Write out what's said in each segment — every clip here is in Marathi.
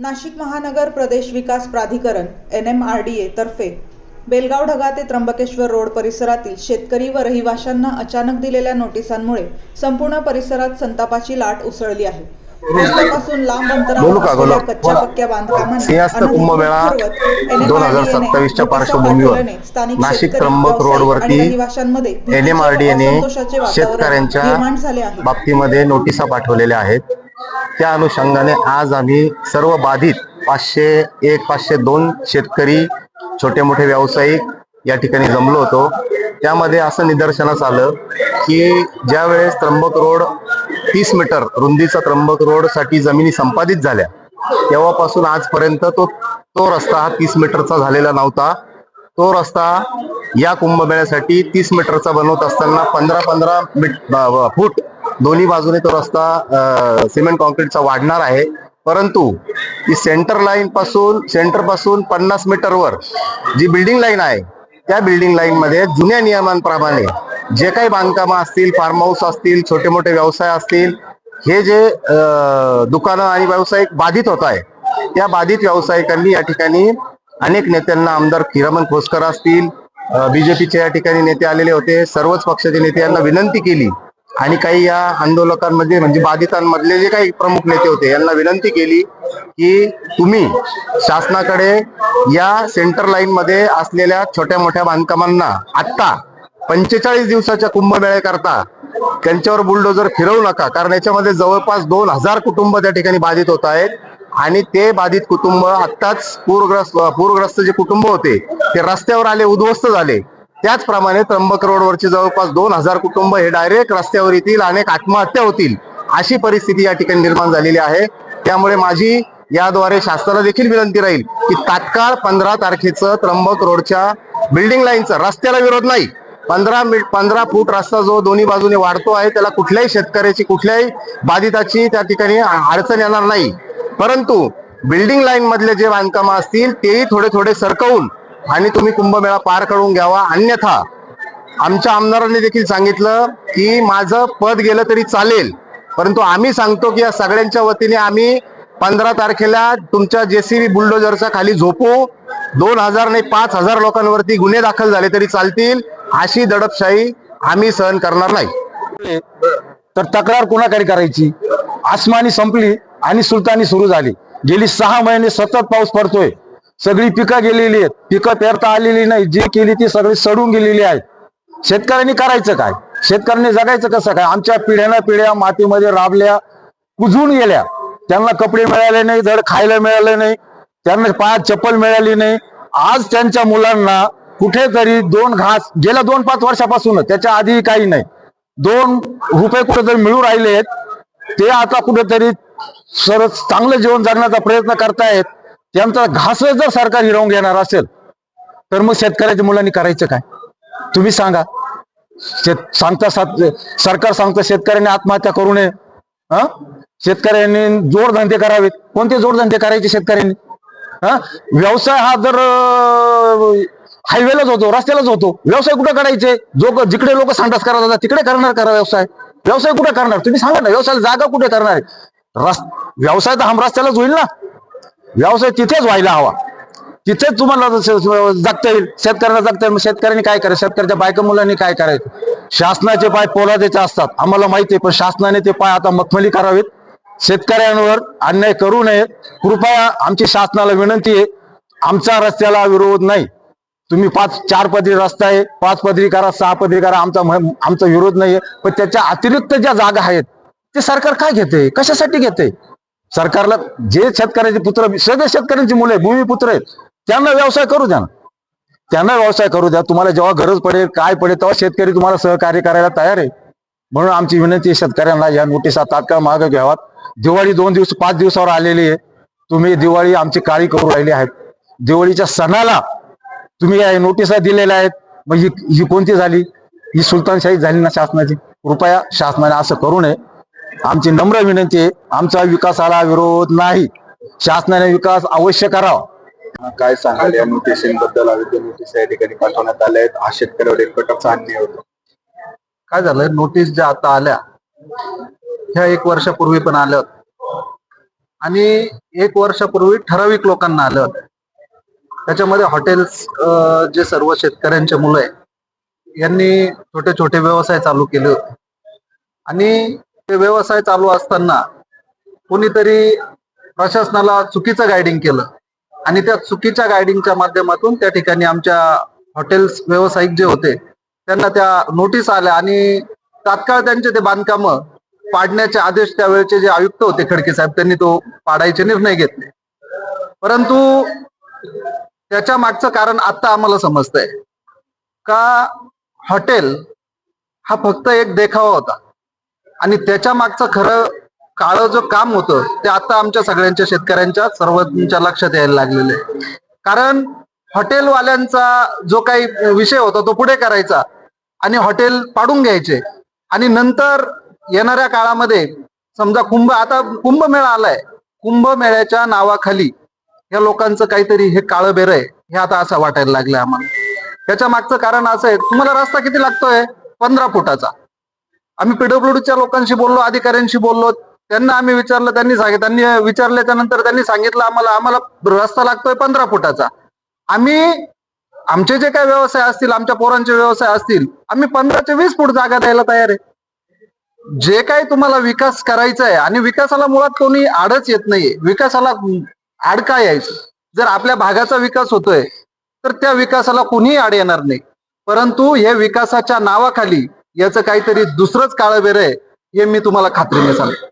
नाशिक महानगर प्रदेश विकास प्राधिकरण N M R D A तर्फे बेलगाव ढगा ते त्र्यंबकेश्वर रोड परिसरातील शेतकरी व रहिवाशांना अचानक दिलेल्या नोटिसांमुळे संपूर्ण परिसरात संतापाची लाट उसळली आहे. रस्त्यापासून लांब अंतरावर. कच्च्या पक्क्या बांधकामांना सिंहस्थ अनधिकृत कुंभमेळा ठरवत NMRDA ने 2027 च्या नोटिसा पार्श्वभूमीवर पाठवल्याने स्थानिक नाशिक त्र्यंबक व्यावसायिक रोडवरती आणि रहिवाशांमध्ये भीतीचे व NMRDA ने असंतोषाचे वातावरण शेतकऱ्यांच्या निर्माण झाले आहे. बाबतीमध्ये नोटिसा पाठवलेल्या आहेत. त्या अनुषंगाने आज आम्ही सर्व बाधित पाचशे एक पाचशे दोन शेतकरी छोटे मोठे व्यावसायिक या ठिकाणी जमलो होतो. त्यामध्ये असं निदर्शनास आलं की ज्या वेळेस त्र्यंबक रोड तीस मीटर रुंदीचा त्र्यंबक रोडसाठी जमिनी संपादित झाल्या तेव्हापासून आजपर्यंत तो तो रस्ता हा तीस मीटरचा झालेला नव्हता. तो रस्ता या कुंभमेळ्यासाठी तीस मीटरचा बनवत असताना पंधरा पंधरा मीट फूट दोन्ही बाजूने तो रस्ता सिमेंट कॉन्क्रीटचा वाढणार आहे. परंतु ती सेंटर लाईन पासून सेंटरपासून पन्नास मीटरवर जी बिल्डिंग लाईन आहे त्या बिल्डिंग लाईन मध्ये जुन्या नियमांप्रमाणे जे काही बांधकामं असतील फार्म हाऊस असतील छोटे मोठे व्यवसाय असतील हे जे दुकानं आणि व्यावसायिक बाधित होत आहे त्या बाधित व्यावसायिकांनी या ठिकाणी अनेक नेत्यांना आमदार किरमन खोसकर असतील बीजेपीचे या ठिकाणी नेते आलेले होते. सर्वच पक्षाचे नेते यांना विनंती केली आणि काही या आंदोलकांमध्ये म्हणजे बाधितांमधले जे काही प्रमुख नेते होते यांना विनंती केली की तुम्ही शासनाकडे या सेंटर लाईन मध्ये असलेल्या छोट्या मोठ्या बांधकामांना आत्ता पंचेचाळीस दिवसाच्या कुंभमेळ्याकरता त्यांच्यावर बुलडोजर फिरवू नका कारण याच्यामध्ये जवळपास दोन हजार कुटुंब त्या ठिकाणी बाधित होत आहेत. आणि ते बाधित कुटुंब आत्ताच पूरग्रस्त पूरग्रस्त जे कुटुंब होते ते रस्त्यावर आले उद्ध्वस्त झाले. त्याचप्रमाणे त्र्यंबक रोडवरची जवळपास दोन हजार कुटुंब हे डायरेक्ट रस्त्यावर येतील अनेक आत्महत्या होतील अशी परिस्थिती या ठिकाणी निर्माण झालेली आहे. त्यामुळे माझी याद्वारे शासनाला देखील विनंती राहील की तात्काळ पंधरा तारखेचं त्र्यंबक रोडच्या बिल्डिंग लाईनचं रस्त्याला विरोध नाही. पंधरा मिनिट पंधरा फूट रस्ता जो दोन्ही बाजूने वाढतो आहे त्याला कुठल्याही शेतकऱ्याची कुठल्याही बाधिताची त्या ठिकाणी अडचण येणार नाही. परंतु बिल्डिंग लाईन मधले जे बांधकामं असतील तेही थोडे थोडे सरकवून आणि तुम्ही कुंभमेळा पार करून घ्यावा. अन्यथा आमच्या आमदारांनी देखील सांगितलं की माझं पद गेलं तरी चालेल. परंतु आम्ही सांगतो की या सगळ्यांच्या वतीने आम्ही पंधरा तारखेला तुमच्या जेसीबी बुलडोजरच्या खाली झोपू. दोन हजार नाही पाच हजार लोकांवरती गुन्हे दाखल झाले तरी चालतील. अशी दडपशाही आम्ही सहन करणार नाही. तर तक्रार कोणाकडे करायची? आसमानी संपली. आणि सुलतानी सुरू झाली. गेली सहा महिने सतत पाऊस पडतोय. सगळी पिकं गेलेली आहेत. पिकं पेरता आलेली नाही. जी केली ती सगळी सडून गेलेली आहेत. शेतकऱ्यांनी करायचं काय? शेतकऱ्यांनी जगायचं कसं काय? आमच्या पिढ्याना पिढ्या मातीमध्ये राबल्या कुजून गेल्या. त्यांना कपडे मिळाले नाही धड खायला मिळाले नाही. त्यांना पायात चप्पल मिळाली नाही. आज त्यांच्या मुलांना कुठेतरी दोन घास गेल्या दोन पाच वर्षापासून त्याच्या आधी काही नाही. दोन रुपये कुठेतरी मिळू राहिले आहेत. ते आता कुठेतरी सर चांगलं जीवन जगण्याचा प्रयत्न करतायत. त्यांचा घास जर सरकार हिरवून घेणार असेल तर मग शेतकऱ्याच्या मुलांनी करायचं काय? तुम्ही सांगा. शेत सांगता सरकार सांगतं शेतकऱ्यांनी आत्महत्या करू नये. हा? शेतकऱ्यांनी जोडधंदे करावेत. कोणते जोडधंदे करायचे शेतकऱ्यांनी? हा? व्यवसाय हा जर हायवेलाच होतो रस्त्यालाच होतो. व्यवसाय कुठे करायचे? जो जिकडे लोक सांडास करत होता तिकडे करणार करा व्यवसाय? व्यवसाय कुठे करणार? तुम्ही सांगा ना व्यवसायाला जागा कुठे करणार? व्यवसाय तर हम रस्त्यालाच होईल ना. व्यवसाय तिथेच व्हायला हवा. तिथेच तुम्हाला जगता येईल. शेतकऱ्यांना जगता येईल. शेतकऱ्यांनी काय करायचं? शेतकऱ्याच्या बायका मुलांनी काय करायचं? शासनाचे पाय पोलादेचे असतात. आम्हाला माहिती आहे पण शासनाने ते पाय आता मखमली करावेत. शेतकऱ्यांवर अन्याय करू नये कृपया आमची शासनाला विनंती आहे. आमचा रस्त्याला विरोध नाही. तुम्ही पाच चार पदरी रस्ता आहे. पाच पदरी करा सहा पदरी करा. आमचा म- आमचा विरोध नाही आहे पण त्याच्या अतिरिक्त ज्या जागा आहेत ते सरकार काय घेते? कशासाठी घेते? सरकारला जे शेतकऱ्याचे पुत्र सगळे शेतकऱ्यांची मुलं आहे भूमिपुत्र आहेत त्यांना व्यवसाय करू द्या ना. त्यांना व्यवसाय करू द्या. तुम्हाला जेव्हा गरज पडेल काय पडेल तेव्हा शेतकरी तुम्हाला सहकार्य करायला तयार आहे. म्हणून आमची विनंती शेतकऱ्यांना या नोटिसा तात्काळ मागे घ्यावात. दिवाळी दोन दिवस पाच दिवसावर आलेली आहे. तुम्ही दिवाळी आमची काळी करू राहिली आहेत. दिवाळीच्या सणाला तुम्ही या नोटिसा दिलेल्या आहेत. मग ही ही कोणती झाली? ही सुलतानशाही झाली ना शासनाची? कृपया शासनाने असं करू नये. आमची नम्र विनंती आहे आमचा विकासाला विरोध नाही. शासनाने विकास अवश्य करावा. काय सांगाल या नोटिसीबद्दल अवैध नोटीस या ठिकाणी पाठवण्यात आल्या आहेत. हा शेतकऱ्यावर एक प्रकारचा अन्याय होतो काय झालं? नोटीस ज्या आता आल्या ह्या एक वर्षापूर्वी पण आल्या होत्या. आणि एक वर्षापूर्वी ठराविक लोकांना आलं होतं त्याच्यामध्ये हॉटेल्स जे सर्व शेतकऱ्यांचे मुलं आहे यांनी छोटे छोटे व्यवसाय चालू केले होते. आणि ते व्यवसाय चालू असताना कुणीतरी प्रशासनाला चुकीचं गायडिंग केलं. आणि त्या चुकीच्या गायडिंगच्या माध्यमातून त्या ठिकाणी आमच्या हॉटेल्स व्यावसायिक जे होते त्यांना त्या नोटीस आल्या आणि तात्काळ त्यांचे ते बांधकाम पाडण्याचे आदेश त्यावेळेचे जे आयुक्त होते खडके साहेब त्यांनी तो पाडायचे निर्णय घेतले. परंतु त्याच्या मागचं कारण आता आम्हाला समजतंय. का हॉटेल हा फक्त एक देखावा होता. आणि त्याच्या मागचं खरं काळं जो काम होतं ते आता आमच्या सगळ्यांच्या शेतकऱ्यांच्या सर्वांच्या लक्षात यायला लागलेलं आहे. कारण हॉटेलवाल्यांचा जो काही विषय होता तो पुढे करायचा आणि हॉटेल पाडून घ्यायचे. आणि नंतर येणाऱ्या काळामध्ये समजा कुंभ आता कुंभमेळा आलाय. कुंभमेळ्याच्या नावाखाली या लोकांचं काहीतरी हे काळं बेर आहे हे आता असं वाटायला लागलं आम्हाला. त्याच्या मागचं कारण असं आहे तुम्हाला रस्ता किती लागतोय? पंधरा फुटाचा. आम्ही पीडब्ल्यूडीच्या लोकांशी बोललो अधिकाऱ्यांशी बोललो. त्यांना आम्ही विचारलं त्यांनी सांगितलं त्यांनी विचारल्याच्या नंतर त्यांनी सांगितलं आम्हाला आम्हाला रस्ता लागतोय पंधरा फुटाचा. आम्ही आमचे जे काही व्यवसाय असतील आमच्या पोरांचे व्यवसाय असतील आम्ही पंधरा ते वीस फूट जागा द्यायला तयार आहे. जे काही तुम्हाला विकास करायचा आहे आणि विकासाला मुळात कोणी आडच येत नाहीये. विकासाला आड काय यायचं. जर आपल्या भागाचा विकास होतोय तर त्या विकासाला कोणीही आड येणार नाही. परंतु हे विकासाच्या नावाखाली याचं काहीतरी दुसरंच काळं बेर आहे हे मी तुम्हाला खात्रीने सांगतो.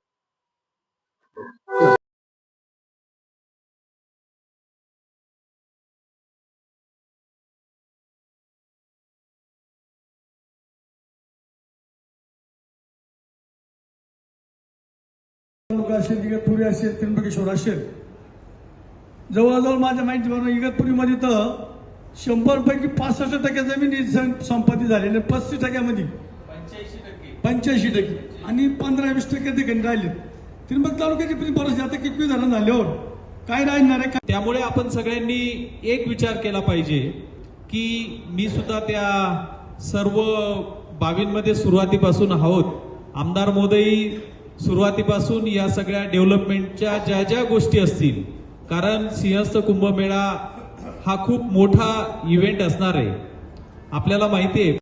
असेल इगतपुरी असेल त्र्यंबकेश्वर असेल जवळजवळ माझ्या माहितीप्रमाणे इगतपुरीमध्ये तर शंभर पैकी पासष्ट टक्के जमीन ही संपत्ती झालेली पस्तीस टक्क्यामध्ये पंच्याऐंशी टक्के. आणि पंधरा वीस टक्के ठिकाणी राहिले. त्रिंबक तालुक्याची पण परिस्थिती आता किती जण झाल्यावर. काय राहणार आहे? त्यामुळे आपण सगळ्यांनी एक विचार केला पाहिजे की मी सुद्धा त्या सर्व बाबींमध्ये सुरुवातीपासून आहोत. आमदार मोदई सुरुवातीपासून या सगळ्या डेव्हलपमेंटच्या ज्या ज्या गोष्टी असतील कारण सिंहस्थ कुंभमेळा हा खूप मोठा इव्हेंट असणार आहे. आपल्याला माहिती आहे.